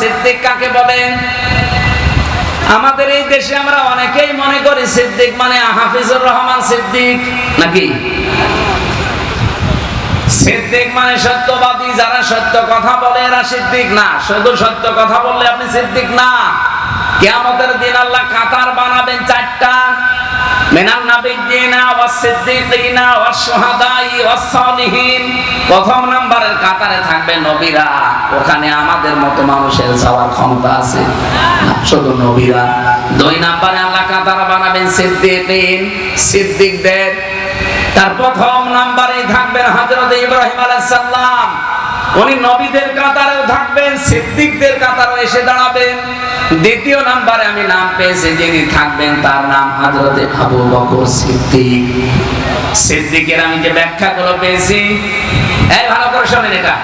সিদ্দিক কাকে বলেন আমাদের এই দেশে আমরা অনেকেই মনে করি সিদ্দিক মানে হাফিজুর রহমান সিদ্দিক, নাকি? সিদ্দিক মানে সত্যবাদী, যারা সত্য কথা বলে এরা সিদ্দিক না। শুধু সত্য কথা বললে আপনি সিদ্দিক না। কেয়ামতের দিন আল্লাহ কাতার বানাবেন চারটা সিদ্দিকিনা ওয়াস শুহাদাই ওয়াস সালিহিন। প্রথম কাতারে থাকবে নবীরা। ওখানে আমাদের মতো মানুষের যাওয়ার ক্ষমতা আছে। শুধু নবীরা। দুই নাম্বারে আল্লাহ কাতার বানাবেন সিদ্দিকিন। সিদ্দিকদের তার প্রথম নাম্বারে থাকবেন হযরত ইব্রাহিম আলাইহিস সালাম। উনি নবীদের কাতারেও থাকবেন, সিদ্দিকদের কাতারও এসে দাঁড়াবেন। দ্বিতীয় নাম্বারে আমি নাম পেয়েছি যিনি থাকবেন, তার নাম হযরতে আবু বকর সিদ্দিক। সিদ্দিকের আমি যে ব্যাখ্যাগুলো পেয়েছি, এই ভালো করে শোনেন এটা।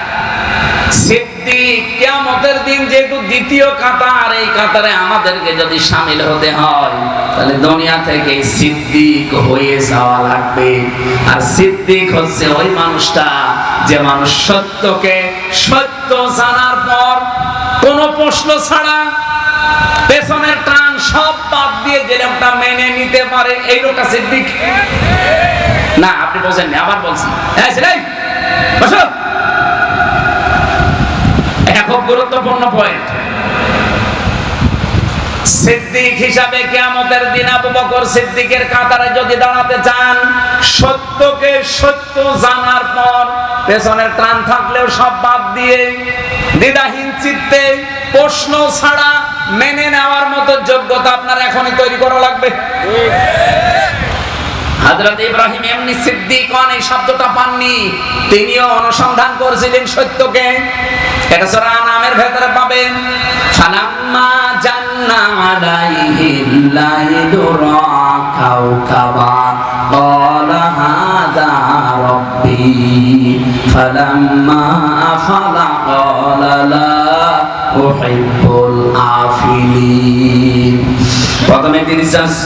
সিদ্দিক কিয়ামতের দিন যেহেতু দ্বিতীয় কাতার, এই কাতারে আমাদেরকে যদি সামিল হতে হয়, তাহলে দুনিয়া থেকে সিদ্দিক হয়ে যাওয়া লাগবে। আর সিদ্দিক হচ্ছে ওই মানুষটা যে মানুষ সত্যকে সত্য জানার পর কোন প্রশ্ন ছাড়া পেছনের টান সব বাদ দিয়ে যে লোকটা মেনে নিতে পারে, এই লোকটা সিদ্দিক। না, আপনি বলছেন আবার বলছেন। হ্যাঁ সেটাই বসো। খুব গুরুত্বপূর্ণ পয়েন্ট সিদ্দিক হিসাবে কিয়ামতের দিন আবু বকর সিদ্দিকের কাতারে যদি দাঁড়াতে চান, সত্যকে সত্য জানার পর পেছনের থাকলেও সব বাদ দিয়ে দ্বিধাহীন চিত্তে, প্রশ্ন ছাড়া মেনে নেওয়ার মতো যোগ্যতা আপনার এখনই তৈরি করা লাগবে। হযরত ইব্রাহিম এমনি সিদ্দিকন এই শব্দটা পাননি, তিনিও অনুসন্ধান করেছিলেন সত্যকে। এটা সূরা নামের ভেতরে পাবেন। জান্না আলাইহিল লাইলু রা কাওকাবা قال هذا ربي فلما أفل قال لا أحب الآفلين প্রথমে তিনি just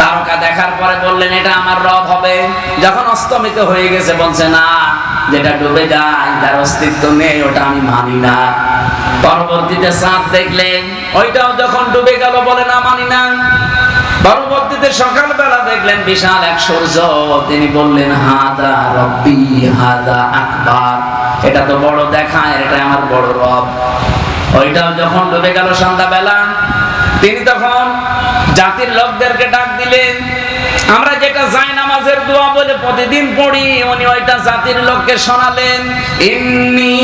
তারকা দেখার পরে বললেন এটা আমার রব হবে যখন অস্তমিত হয়ে গেছে বলছে না যেটা ডুবে যায়, তার অস্তিত্ব নেই, ওটা আমি মানি না। পরবর্তীতে চাঁদ দেখলেন, ওইটাও যখন ডুবে গেল বলে না মানি না। পরবর্তীতে সকালবেলা দেখলেন বিশাল এক সূর্য, তিনি বললেন, হাদা রব্বি, হাদা আকবার। এটা তো বড় দেখায় এটা আমার বড় রব। ওইটাও যখন ডুবে গেল সন্ধ্যাবেলা, তিনি তখন জাতির লোকদেরকে ডাক দিলেন, আমরা যেটা দোয়া বলে প্রতিদিন পড়ি। উনি ওইটা জাতির লোককে শোনালেন, ইন্নি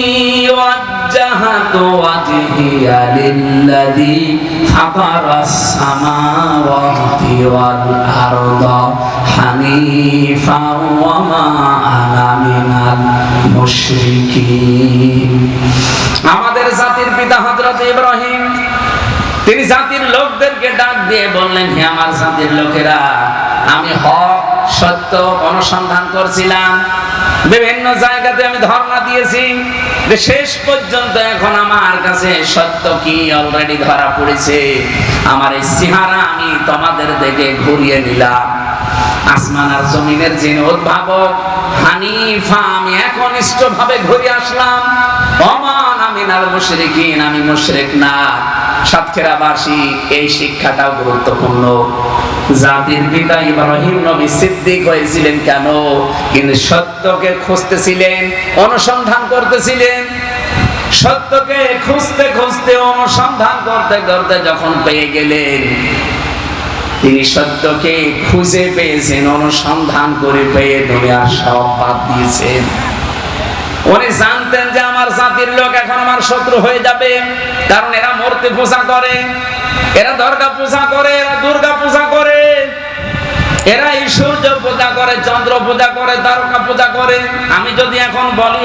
আমাদের জাতির পিতা হযরত ইব্রাহিম, তিনি জাতির লোকদেরকে ডাক দিয়ে বললেন, হে আমার জাতির লোকেরা, আমি হক সত্য অনুসন্ধান করছিলাম। বিভিন্ন জায়গাতে আমি ধর্ণা দিয়েছি যে শেষ পর্যন্ত এখন আমার কাছে সত্য কি অলরেডি ধরা পড়েছে। আমার এই সিহারা আমি তোমাদের দেখে ঘুরিয়ে নিলাম। আসমান আর জমিনের যিনি উদ্ভাবক, হানিফা, আমি একনিষ্ঠ ভাবে ঘুরে আসলাম। অমান আমি নাল মুশরিকিন, আমি মুশরিক না। সাতক্ষীরাবাসী, এই শিক্ষাটাও গুরুত্বপূর্ণ। জাতির পিতা ইব্রাহিম নবী সিদ্দিক হয়েছিলেন কেন? কিন্তু সত্যকে খুঁজতেছিলেন, অনুসন্ধান করতেছিলেন। সত্যকে খুঁজতে খুঁজতে, অনুসন্ধান করতে করতে যখন পেয়ে গেলেন, তিনি সত্যকে খুঁজে পেয়েছেন, অনুসন্ধান করে পেয়ে দুনিয়ার সব বাদ দিয়েছেন। উনি জানতেন যে আমার জাতির লোক এখন আমার শত্রু হয়ে যাবে, কারণ এরা মূর্তি পূজা করে, এরা দুর্গা পূজা করে, এরা দুর্গা পূজা করে এরা এই সূর্য পূজা করে চন্দ্র পূজা করে তারকা পূজা করে। আমি যদি এখন বলি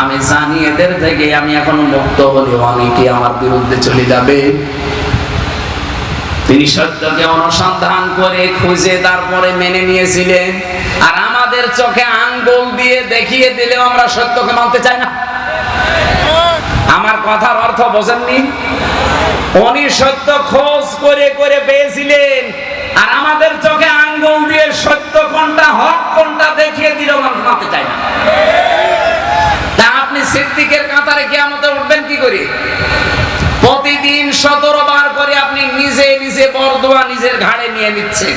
আমি জানি এদের থেকে আমি এখন মুক্ত হলে অনেকে আমার বিরুদ্ধে চলে যাবে। তিনি সত্যকে অনুসন্ধান করে খুঁজে তারপরে মেনে নিয়েছিলেন। আর আমাদের চোখে আঙ্গুল দিয়ে দেখিয়ে দিলেও আমরা সত্যকে মানতে চাই না। আমার কথার অর্থ বোঝেননি? উনি সত্য খোঁজ করে করে পেয়েছিলেন। আর আমাদের চোখে আঙ্গুল দিয়ে সত্য কোনটা, হক কোনটা দেখিয়ে দিলেও মানুষ মানতে না। তা আপনি সিদ্দিকের কাতারে কিয়ামতে উঠবেন কি করে? প্রতিদিন সতেরো বার করে আপনি নিজে নিজে বরদোয়া নিজের ঘাড়ে নিয়ে নিচ্ছেন।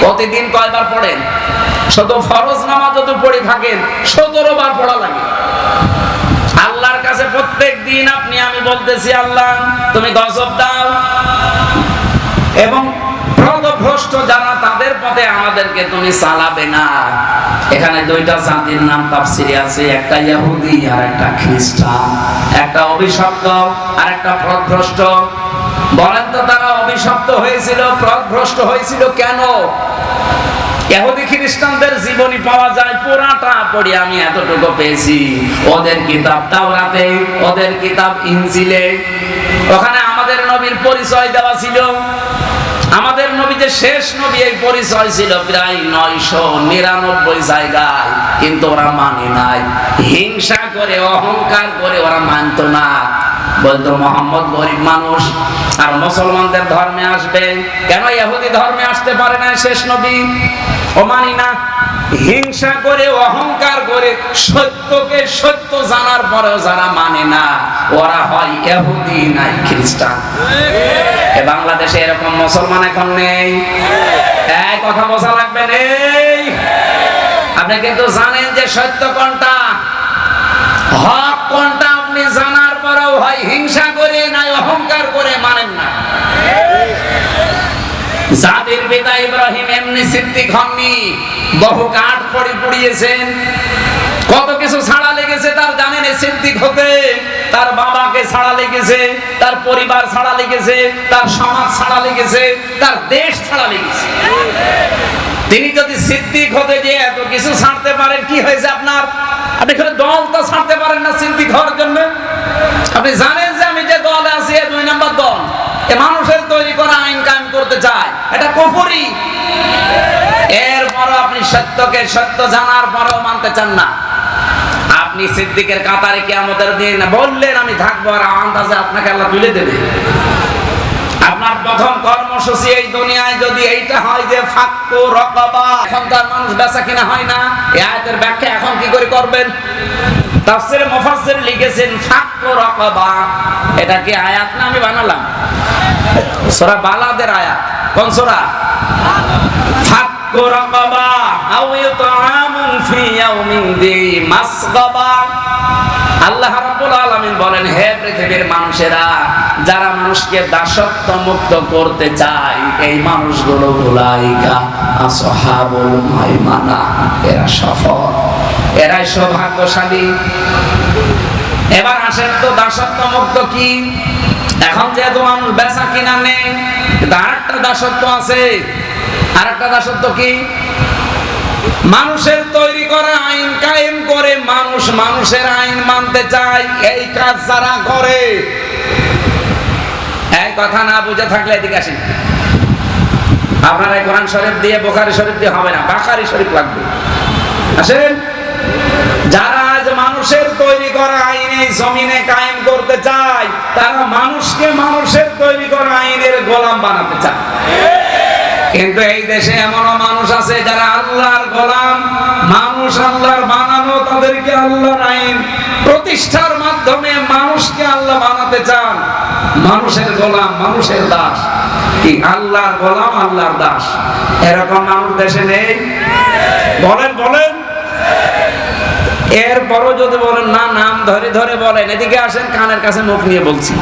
প্রতিদিন কয়বার পড়েন? শুধু ফরজ নামাজ যদি পড়ে থাকেন, সতেরো বার পড়া লাগে। কাছে প্রত্যেক দিন আপনি, আমি বলতেছি, আল্লাহ, তুমি গজব দাও। এবং এখানে দুইটা নাম একটা খ্রিস্টান। একটা অভিশপ্ত আর একটা বলেন তো তারা অভিশপ্ত হয়েছিল প্রদভ্রষ্ট হয়েছিল কেন? ইহুদি খ্রিস্টানদের জীবনী পাওয়া যায়, পুরাটা পড়ি আমি এতটুকু পেয়েছি। ওদের কিতাব তাওরাতে, ওদের কিতাব ইনজিলে। ওখানে আমাদের নবীর পরিচয় দেওয়া ছিল। আমাদের নবী যে শেষ নবী এই পরিচয় ছিল প্রায় নয়শো নিরানব্বই জায়গায়। কিন্তু ওরা মানে নাই। হিংসা করে, অহংকার করে ওরা মানতো না। বলতো মোহাম্মদ গরিব মানুষ আর মুসলমানদের ধর্মে আসবে। কেন ইহুদি ধর্মে আসতে পারে না শেষ নবী? ও মানি না হিংসা করে অহংকার করে সত্যকে সত্য জানার পরেও যারা মানে না ওরা হয় ইহুদি নাই খ্রিস্টান। এ বাংলাদেশে এরকম মুসলমান এখন নেই। এই কথা বোঝা লাগবে নেই? আপনি কিন্তু জানেন যে সত্য কোনটা হক কোনটা আপনি জানার পরেও হয় হিংসা করে নাই, অহংকার করে মানেন না। জাতির পিতা ইব্রাহিম এমনি সিদ্দিক হননি, বহু কাঠ পড়ি পুড়িয়েছেন। কত কিছু ছাড়া লেগেছে তার জানেন সিদ্দিক হতে। তার বাবাকে ছাড়া লেগেছে, তার পরিবার ছাড়া লেগেছে, তার সমাজ ছাড়া লেগেছে, তার দেশ ছাড়া লেগেছে। তিনি যদি সিদ্দিক হতে গিয়ে এত কিছু ছাড়তে পারেন, কি হয়েছে আপনার? আপনি এখানে দল তো ছাড়তে পারেন না সিদ্দিক হওয়ার জন্য। আপনি জানেন যে আমি যে দলে আছি দুই নাম্বার দল। এ মানুষের তৈরি করা আইন কায়েম করতে চায়। এটা কপুরি এরপর আপনি সত্যকে সত্য জানার পরেও মানতে চান না। আপনি সিদ্দিকের কাতারে কি আমাদের দিন বললেন, আমি থাকব আর আন্দাজে আপনাকে আল্লাহ তুলে দেবে। আপনার প্রথম কর্মসূচি এই দুনিয়ায় যদি এইটা হয় যে ফাক্কু রকবা, এখন তার মানুষ বেচা কিনা হয় না। এই আয়াতের ব্যাখ্যা এখন কি করে করবেন? মুফাসসির লিখেছেন ফাক্কু রকবা। এটা কি আয়াত না আমি বানালাম? সূরা বালাদের আয়াত। কোন সূরা? ফাক্কু রকবা। আও ইতআমুন ফি ইয়াউমিন দি মাসগাবা। আল্লাহ রাব্বুল আলামিন বলেন, হে পৃথিবীর মানুষেরা, যারা মানুষকে দাসত্ব মুক্ত করতে চায়, এই মানুষগুলো আসহাবুল মাইমানা। এরা সফল, এরাই সৌভাগ্যশালী। এবার আসেন তো, দাসত্ব মুক্ত কি? এখন যেহেতু মানুষ বেচা কিনা নেই আরেকটা দাসত্ব আছে। আরেকটা দাসত্ব কি? মানুষের তৈরি করা আইন মানুষ মানুষের আইন মানতে চায়, এই কাজ যারা করে, এই কথা না বুঝে থাকলে এদিকে আসেন। আপনারা কোরআন শরীফ দিয়ে, বোখারি শরীফ দিয়ে হবে না বাখারি শরীফ লাগবে। আসেন? যারা আজ মানুষের তৈরি করা আইনে জমিনে কায়েম করতে চায়, তারা মানুষকে মানুষের তৈরি করা আইনের গোলাম বানাতে চায়। কিন্তু এই দেশে এমনও মানুষ আছে যারা আল্লাহর গোলাম মানুষ আল্লাহর বানানো তাদেরকে আল্লাহর আইন প্রতিষ্ঠার মাধ্যমে মানুষকে আল্লাহ বানাতে চান। মানুষের গোলাম, মানুষের দাস। কি, আল্লাহর গোলাম, আল্লাহর দাস। এরকম মানুষ দেশে নেই? বলেন বলেন। এরপরও যদি বলেন, না, নাম ধরে ধরে বলেন। এদিকে আসেন, কানের কাছে মুখ নিয়ে বলছি।